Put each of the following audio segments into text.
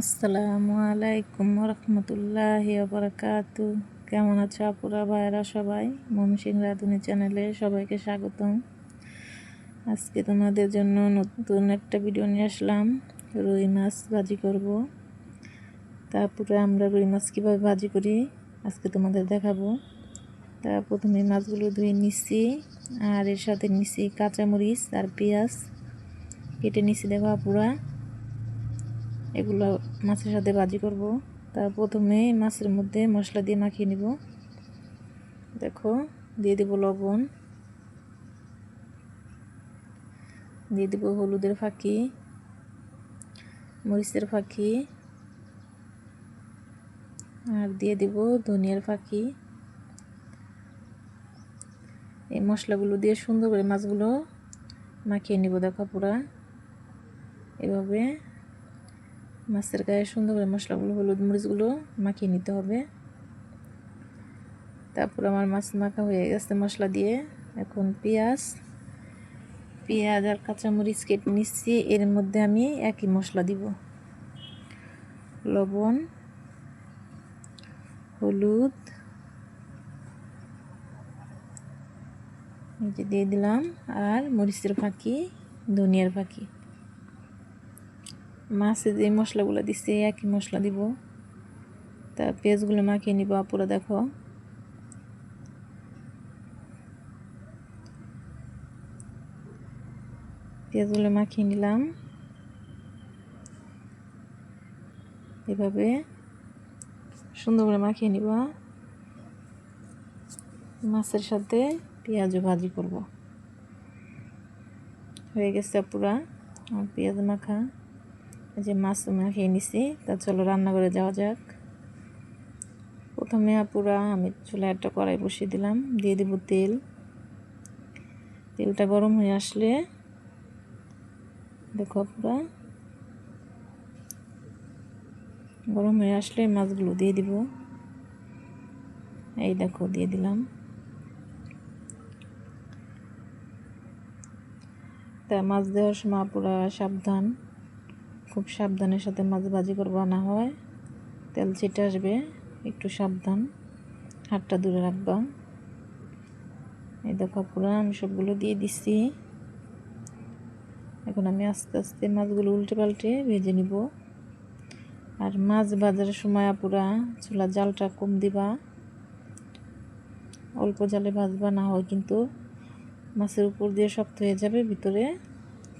আসসালামু আলাইকুম রহমতুল্লাহ বারাকাতু। কেমন আছো আপুরা ভাইরা সবাই? মমসিং রাধুনি চ্যানেলে সবাইকে স্বাগতম। আজকে তোমাদের জন্য নতুন একটা ভিডিও নিয়ে আসলাম। রুই মাছ ভাজি করব। তারপরে আমরা রুই মাছ কীভাবে ভাজি করি আজকে তোমাদের দেখাবো। তা প্রথমে মাছগুলো ধুয়ে নিচ্ছি, আর এর সাথে নিচ্ছি কাঁচামরিচ আর পেঁয়াজ। কেটে নিচ্ছি দেখো আপুরা। এগুলো মাছের সাথে ভাজি করব। তা প্রথমে মাছের মধ্যে মশলা দিয়ে মাখিয়ে নিব। দেখো, দিয়ে দেব লবণ। দিয়ে দেব হলুদের ফাঁকি, মরিচের ফাঁকি, আর দিয়ে দেব ধনিয়ার ফাঁকি। এই মশলাগুলো দিয়ে সুন্দর করে মাছগুলো মাখিয়ে নিব, দেখো পুরা। এভাবে মাছের গায়ে সুন্দর করে মশলাগুলো, হলুদ মরিচগুলো মাখিয়ে নিতে হবে। তারপর আমার মাছ মাখা হয়ে গেছে মশলা দিয়ে। এখন পেঁয়াজ পেঁয়াজ আর কাঁচামরিচ কেটে নিচ্ছি। এর মধ্যে আমি একই মশলা দিব। লবণ, হলুদ দিয়ে দিলাম। আর মরিচের ফাঁকি, ধনিয়ার ফাঁকি। মাছে যে মশলাগুলো দিচ্ছে একই মশলা দিব। তা পেঁয়াজগুলো মাখিয়ে নিব, আপুরা দেখো। পেঁয়াজগুলো মাখিয়ে নিলাম। এভাবে সুন্দর করে মাখিয়ে নিব। মাছের সাথে পেঁয়াজও ভাজি করব। হয়ে গেছে পুরা পেঁয়াজ মাখা। যে মাছ মাখিয়ে নিছি, তা চলো রান্না করে যাওয়া যাক। প্রথমে পুরা আমি চুলা একটা কড়াই বসিয়ে দিলাম, দিয়ে দেব তেল। তেলটা গরম হয়ে আসলে, দেখো পুরা গরম হয়ে আসলে মাছগুলো দিয়ে দিব। এই দেখো, দিয়ে দিলাম। তা মাছ দেওয়ার সময় পুরা সাবধান। খুব সাবধানের সাথে মাছ ভাজি করব, না হয় তেল ছিটে আসবে। একটু সাবধান, হাতটা দূরে রাখবা। এই দেখো পুরো, আমি সবগুলো দিয়ে দিচ্ছি এখন আমি আস্তে আস্তে মাছগুলো উল্টে পাল্টে ভেজে নিব। আর মাছ ভাজার সময় পুরা চুলা জালটা কম দিবা। অল্প জালে ভাজবা, না হয় কিন্তু মাছের উপর দিয়ে শক্ত হয়ে যাবে, ভিতরে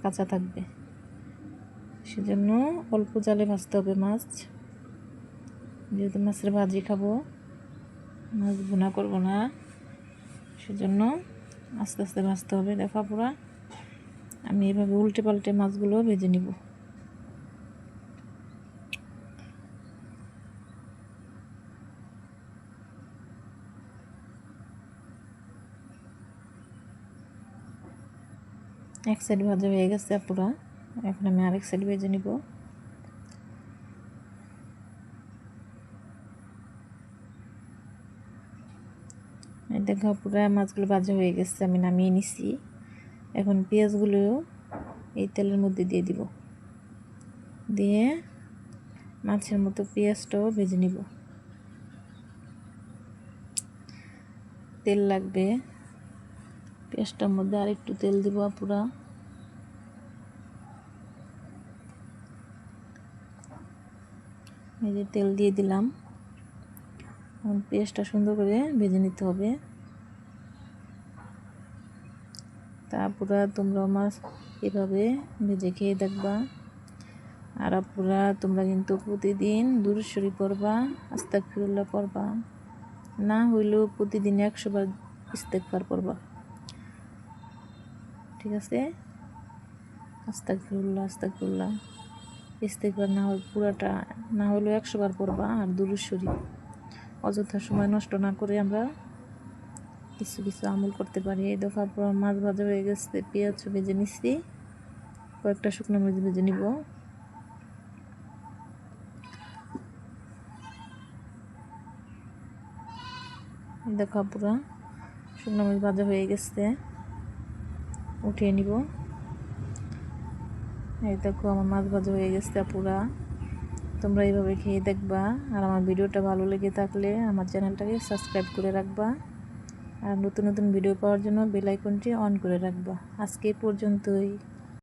কাঁচা থাকবে। সেজন্য অল্প জালে ভাজতে হবে মাছ। যেহেতু মাছের ভাজি খাব, মাছ ভুনা করব না, সেজন্য আস্তে আস্তে ভাজতে হবে। দেখা পুরা আমি এভাবে উল্টে পাল্টে মাছগুলো ভেজে নিব। এক সাইড ভাজা হয়ে গেছে পুরা এখন আমি আরেক সাইড ভেজে নিব। দেখো পুরো মাছগুলো ভাজা হয়ে গেছে, আমি নামিয়ে নিছি। এখন পেঁয়াজগুলো এই তেলের মধ্যে দিয়ে দিব। দিয়ে মাছের মতো পেঁয়াজটাও ভেজে নিব। তেল লাগবে। পেঁয়াজটার মধ্যে আর একটু তেল দিব পুরা এই যে তেল দিয়ে দিলাম। এখন সুন্দর করে ভেজে নিতে হবে। তারপরে তোমরা মাছ এভাবে ভেজে খেয়ে দেখবা। আর পুরা তোমরা কিন্তু প্রতিদিন দূরস্বরী পড়বা আস্তাক ফিরুল্লাহ পড়বা। না হইলেও প্রতিদিন একশো বার ইস্তেকবার পড়বা। ঠিক আছে? আস্তাক ফিরুল্লাহ আস্তাক ফিরুল্লাহ ইস্তেকবার না হয় পুরাটা না হলেও একশো বার পড়বা আর দুরুশ্বরী অযথা সময় নষ্ট না করে আমরা কিছু কিছু আমল করতে পারি। এই দফা মাছ ভাজা হয়ে গেছে, পেঁয়াজ ভেজে নিচ্ছি কয়েকটা শুকনো মরিচ ভেজে নিব। দেখো পুরা শুকনো মরিচ ভাজা হয়ে গেছে, উঠিয়ে নিব। এই দেখো, আমার মাছ ভাজা হয়ে গেছে পুরা তোমরা এইভাবে খেয়ে দেখবা। আর আমার ভিডিওটা ভালো লেগে থাকলে আমার চ্যানেলটাকে সাবস্ক্রাইব করে রাখবা। আর নতুন নতুন ভিডিও পাওয়ার জন্য বেলাইকনটি অন করে রাখবা। আজকে পর্যন্তই।